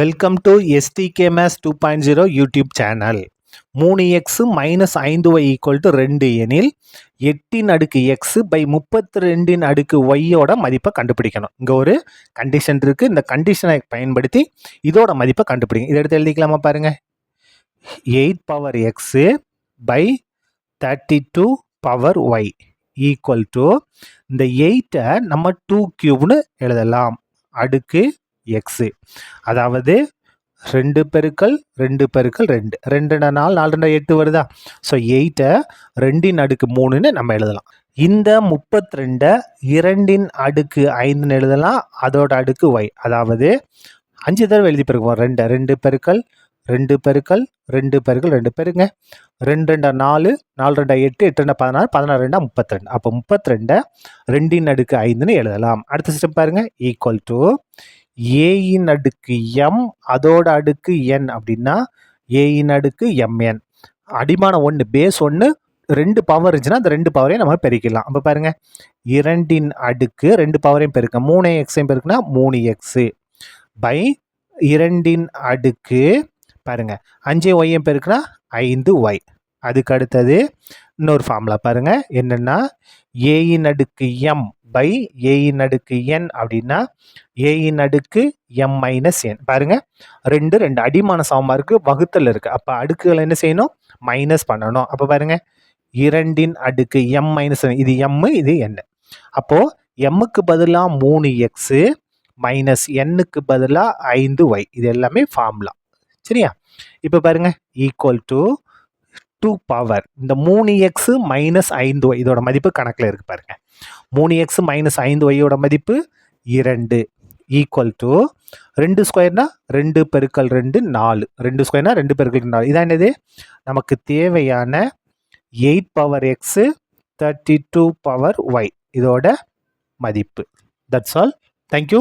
Welcome to SDK maths two point zero YouTube channel மூணு x minus ஐந்து y equal to ரெண்டு எனில் எட்டின் அடுக்கு எக்ஸு பை முப்பத்தி ரெண்டின் அடுக்கு ஒய்யோட மதிப்பை கண்டுபிடிக்கணும். இங்கே ஒரு கண்டிஷன் இருக்குது இந்த கண்டிஷனை பயன்படுத்தி இதோட மதிப்பை கண்டுபிடிங்க. இதை எடுத்து எழுதிக்கலாமா பாருங்கள் eight power x by thirty two power y equal to இந்த எயிட்டை நம்ம டூ க்யூப்னு எழுதலாம். அடுக்கு எக்ஸு அதாவது ரெண்டு பெருக்கள் ரெண்டு பெருக்கள் ரெண்டு. ரெண்டு நாள் நாலு ரெண்டா எட்டு வருதா? ஸோ எயிட்டை ரெண்டின் அடுக்கு மூணுன்னு நம்ம எழுதலாம். இந்த முப்பத்தி ரெண்டை இரண்டின் அடுக்கு ஐந்துன்னு எழுதலாம். அதோட அடுக்கு ஒய் அதாவது அஞ்சு தடவை எழுதி பெருக்குவோம். ரெண்டு ரெண்டு பெருக்கள் ரெண்டு பெருக்கள் ரெண்டு பெருக்கள் ரெண்டு பெருங்க. ரெண்டு ரெண்டா நாலு நாலு ரெண்டா எட்டு எட்டு ரெண்டா பதினாறு பதினாறு ரெண்டா முப்பத்தி ரெண்டு அப்போ முப்பத்தி ரெண்டை ரெண்டின் அடுக்கு ஐந்துன்னு எழுதலாம். அடுத்த சிஸ்டம் பாருங்கள் ஈக்குவல் டு ஏயின் அடுக்கு எம் அதோட அடுக்கு என் அப்படின்னா ஏயின் அடுக்கு எம்என் அடிமானம் ஒன்று பேஸ் ஒன்று ரெண்டு பவர் இருந்துச்சுன்னா அந்த ரெண்டு பவரையும் நம்ம பெருக்கலாம் அப்போ பாருங்க இரண்டின் அடுக்கு ரெண்டு பவரையும் பெருக்க மூணு எக்ஸையும் பெருக்குனா மூணு எக்ஸு பை இரண்டின் அடுக்கு பாருங்கள் அஞ்சு ஒய்யும் பெருக்குனா ஐந்து ஒய் அதுக்கு அடுத்தது இன்னொரு ஃபார்முலா பாருங்கள் என்னென்னா ஏயின் அடுக்கு எம் பை ஏயின் அடுக்கு என் அப்படின்னா ஏயின் அடுக்கு எம் மைனஸ் என் பாருங்க. ரெண்டு ரெண்டு. அடிமான சமமாக இருக்குது வகுத்தல் இருக்குது அப்போ அடுக்குகளை என்ன செய்யணும்? மைனஸ் பண்ணணும். அப்போ பாருங்க. இரண்டின் அடுக்கு எம் மைனஸ் இது எம்மு இது என் அப்போது எம்முக்கு பதிலாக மூணு எக்ஸு மைனஸ் எண்ணுக்கு பதிலாக ஐந்து ஒய் இது எல்லாமே ஃபார்முலா சரியா? இப்போ பாருங்க. ஈக்குவல் டு டூ பவர் இந்த மூணு எக்ஸு மைனஸ் ஐந்து ஒய் இதோட மதிப்பு கணக்கில் இருக்கு பாருங்க. மூணு எக்ஸ் மைனஸ் ஐந்து ஒய்யோட மதிப்பு இரண்டு. ஈக்குவல் டு ரெண்டு ஸ்கொயர்னா ரெண்டு பெருக்கல் ரெண்டு நாலு. ரெண்டு ஸ்கொயர்னா ரெண்டு பெருக்கல் நாலு. இதான் என்னது? நமக்கு தேவையான eight power x thirty two power y இதோட மதிப்பு. That's all thank you